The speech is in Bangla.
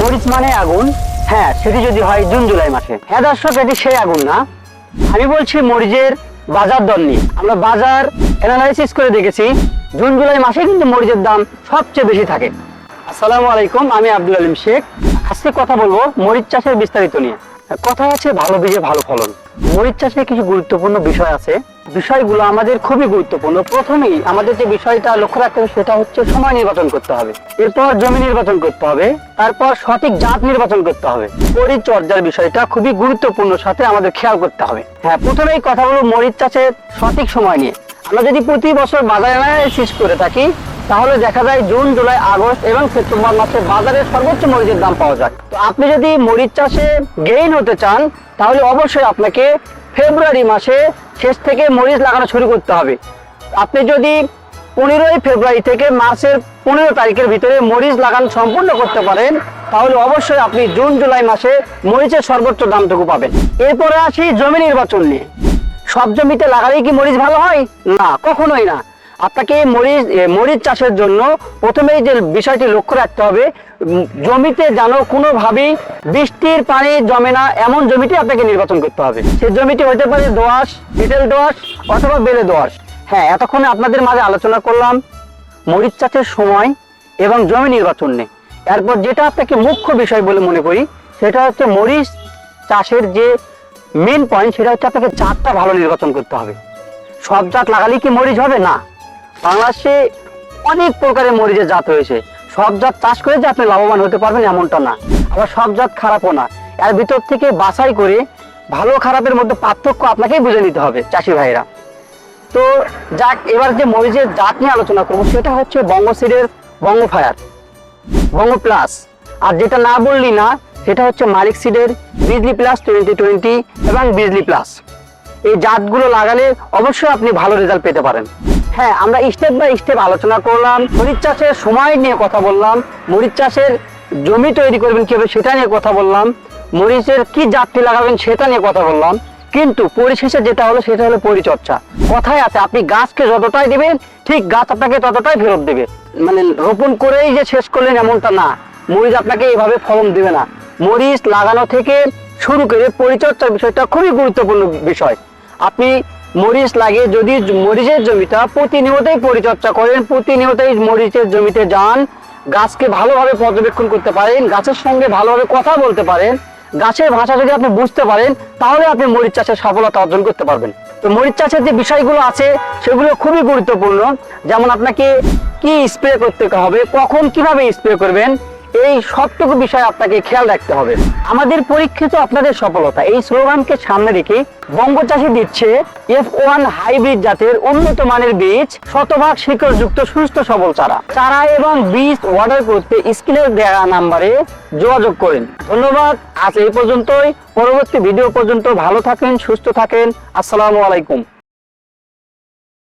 মরিচ মানে আগুন? হ্যাঁ সেটি যদি হয় জুন জুলাই মাসে। হ্যাঁ দর্শক, এটি সেই আগুন না। আমি বলছি মরিচের বাজার দর নিয়ে। আমরা বাজার অ্যানালাইসিস করে দেখেছি, জুন জুলাই মাসে কিন্তু মরিচের দাম সবচেয়ে বেশি থাকে। আসসালামু আলাইকুম, আমি আব্দুল আলিম শেখ। আজকে কথা বলব মরিচ চাষের বিস্তারিত নিয়ে। কথা আছে ভালো বীজে ভালো ফলন। মরিচ চাষে কিছু গুরুত্বপূর্ণ বিষয় আছে। বিষয়গুলো আমাদের খুবই গুরুত্বপূর্ণ। প্রথমেই আমাদের যে বিষয়টা লক্ষ্য রাখতে হবে সেটা হচ্ছে সময় নির্বাচন করতে হবে। এরপর জমি নির্বাচন করতে হবে। তারপর সঠিক জাত নির্বাচন করতে হবে। পরিচর্যার বিষয়টা খুবই গুরুত্বপূর্ণ, সাথে আমাদের খেয়াল করতে হবে। হ্যাঁ প্রথমেই কথা বলব মরিচ চাষের সঠিক সময় নিয়ে। আমরা যদি প্রতি বছর বাজার অ্যানালাইসিস করে থাকি তাহলে দেখা যায় জুন, জুলাই, আগস্ট এবং সেপ্টেম্বর মাসে বাজারে সর্বোচ্চ মরিচের দাম পাওয়া যায়। তো আপনি যদি মরিচ চাষে গেইন হতে চান, তাহলে অবশ্যই আপনাকে ফেব্রুয়ারি মাসে শেষ থেকে মরিচ লাগানো শুরু করতে হবে। আপনি যদি পনেরোই ফেব্রুয়ারি থেকে মার্চের পনেরো তারিখের ভিতরে মরিচ লাগান সম্পূর্ণ করতে পারেন, তাহলে অবশ্যই আপনি জুন, জুলাই মাসে মরিচের সর্বোচ্চ দামটুকু পাবেন। এরপরে আসি জমি নির্বাচন নিয়ে। সব জমিতে লাগালেই কি মরিচ ভালো হয়? না, কখনোই না। আপনাকে মরিচ মরিচ চাষের জন্য প্রথমেই যে বিষয়টি লক্ষ্য রাখতে হবে জমিতে যেন কোনোভাবেই বৃষ্টির পানি জমে না, এমন জমিটি আপনাকে নির্বাচন করতে হবে। সেই জমিটি হতে পারে দোআঁশ এঁটেল দোআঁশ অথবা বেলে দোআঁশ। হ্যাঁ এতক্ষণে আপনাদের মাঝে আলোচনা করলাম মরিচ চাষের সময় এবং জমি নির্বাচন নিয়ে। এরপর যেটা আপনাকে মুখ্য বিষয় বলে মনে করি, সেটা হচ্ছে মরিচ চাষের যে মেন পয়েন্ট সেটা হচ্ছে আপনাকে জাতটা ভালো নির্বাচন করতে হবে। সব জাত লাগালেই কি মরিচ হবে? না। বাংলাদেশে অনেক প্রকারের মরিচের জাত রয়েছে। সব জাত চাষ করে যে আপনি লাভবান হতে পারবেন এমনটা না। আবার সব জাত খারাপও না। এর ভিতর থেকে বাছাই করে ভালো খারাপের মধ্যে পার্থক্য আপনাকেই বুঝে নিতে হবে, চাষি ভাইরা। তো যাক, এবার যে মরিচের জাত নিয়ে আলোচনা করব, সেটা হচ্ছে বঙ্গসিডের বঙ্গ ফায়ার, বঙ্গ প্লাস। আর যেটা না বললি না, সেটা হচ্ছে মালিক সিডের বিজলি প্লাস টোয়েন্টি টোয়েন্টি এবং বিজলি প্লাস। এই জাতগুলো লাগালে অবশ্যই আপনি ভালো রেজাল্ট পেতে পারেন। হ্যাঁ আমরা স্টেপ বাই স্টেপ আলোচনা করলাম, মরিচ চাষের সময় নিয়ে কথা বললাম, মরিচ চাষের জমি তৈরি করবেন কীভাবে সেটা নিয়ে কথা বললাম, মরিচের কি জাতটি লাগাবেন সেটা নিয়ে কথা বললাম, কিন্তু পরিশেষে যেটা হলো সেটা হলো পরিচর্যা। কথায় আছে, আপনি গাছকে যতটাই দিবেন, ঠিক গাছ আপনাকে ততটাই ফেরত দেবে। মানে রোপণ করেই যে শেষ করলেন এমনটা না। মরিচ আপনাকে এইভাবে ফলন দেবে না। মরিচ লাগানো থেকে শুরু করে পরিচর্যার বিষয়টা খুবই গুরুত্বপূর্ণ বিষয়। আপনি মরিচ লাগিয়ে যদি মরিচের জমিটা প্রতিনিয়তই পরিচর্যা করেন, প্রতিনিয়তই মরিচের জমিতে যান, গাছকে ভালোভাবে পর্যবেক্ষণ করতে পারেন, গাছের সঙ্গে ভালোভাবে কথা বলতে পারেন, গাছের ভাষা যদি আপনি বুঝতে পারেন, তাহলে আপনি মরিচ চাষের সফলতা অর্জন করতে পারবেন। তো মরিচ চাষের যে বিষয়গুলো আছে, সেগুলো খুবই গুরুত্বপূর্ণ। যেমন আপনাকে কি স্প্রে করতে হবে, কখন কীভাবে স্প্রে করবেন এই সবটুকু বিষয় আপনাকে খেয়াল রাখতে হবে। আমাদের পরীক্ষিত আপনাদের সফলতা। এই স্লোগানকে সামনে রেখে বঙ্গ চাষি দিচ্ছে এফ ওয়ান হাইব্রিড জাতের উন্নত মানের বীজ, শতভাগ শিকড়যুক্ত, সুস্থ, সবল চারা। চারা এবং বীজ অর্ডার করতে স্ক্রিনে দেওয়া নাম্বারে যোগাযোগ করেন। ধন্যবাদ। আজ এই পর্যন্তই। পরবর্তী ভিডিও পর্যন্ত ভালো থাকেন, সুস্থ থাকেন। আসসালামু আলাইকুম।